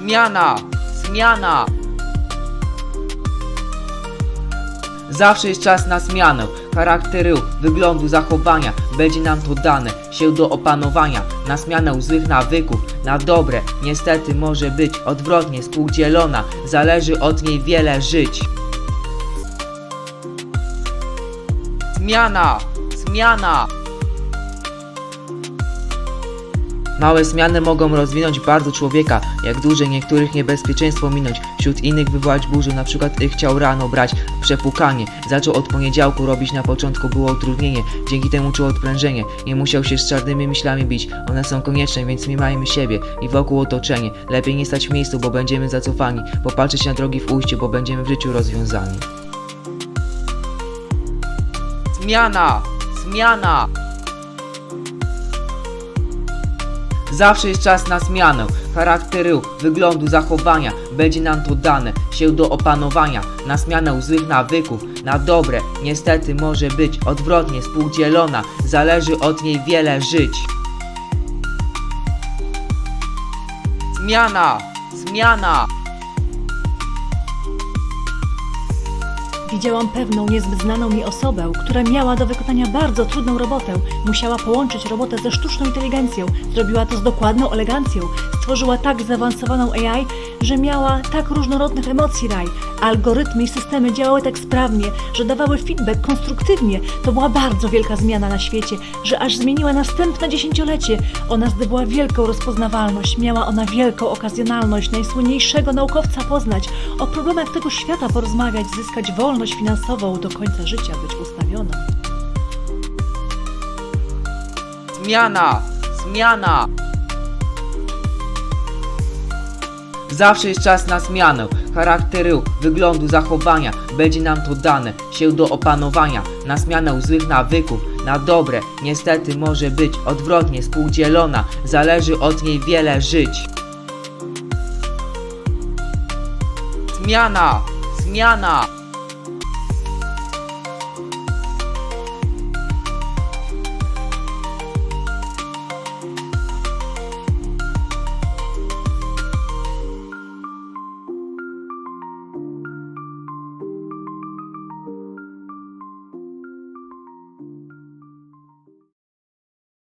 Zmiana! Zmiana! Zawsze jest czas na zmianę charakteru, wyglądu, zachowania. Będzie nam to dane się do opanowania. Na zmianę złych nawyków, na dobre. Niestety może być odwrotnie współdzielona. Zależy od niej wiele żyć. Zmiana! Zmiana! Małe zmiany mogą rozwinąć bardzo człowieka, jak duże niektórych niebezpieczeństwo minąć, wśród innych wywołać burzy, na przykład ich chciał rano brać przepukanie. Zaczął od poniedziałku robić, na początku było utrudnienie, dzięki temu czuł odprężenie. Nie musiał się z czarnymi myślami bić, one są konieczne, więc mimajmy siebie i wokół otoczenie. Lepiej nie stać w miejscu, bo będziemy zacofani, popatrzeć na drogi w ujściu, bo będziemy w życiu rozwiązani. Zmiana! Zmiana! Zawsze jest czas na zmianę charakteru, wyglądu, zachowania. Będzie nam to dane się do opanowania. Na zmianę złych nawyków, na dobre. Niestety może być odwrotnie współdzielona. Zależy od niej wiele żyć. Zmiana! Zmiana! Widziałam pewną, niezbyt znaną mi osobę, która miała do wykonania bardzo trudną robotę. Musiała połączyć robotę ze sztuczną inteligencją. Zrobiła to z dokładną elegancją. Stworzyła tak zaawansowaną AI, że miała tak różnorodnych emocji raj. Algorytmy i systemy działały tak sprawnie, że dawały feedback konstruktywnie. To była bardzo wielka zmiana na świecie, że aż zmieniła następne dziesięciolecie. Ona zdobyła wielką rozpoznawalność, miała ona wielką okazjonalność, najsłynniejszego naukowca poznać, o problemach tego świata porozmawiać, zyskać wolność finansową, do końca życia być ustawioną. Zmiana! Zmiana! Zawsze jest czas na zmianę charakteru, wyglądu, zachowania. Będzie nam to dane się do opanowania. Na zmianę złych nawyków, na dobre. Niestety może być odwrotnie współdzielona. Zależy od niej wiele żyć. Zmiana! Zmiana!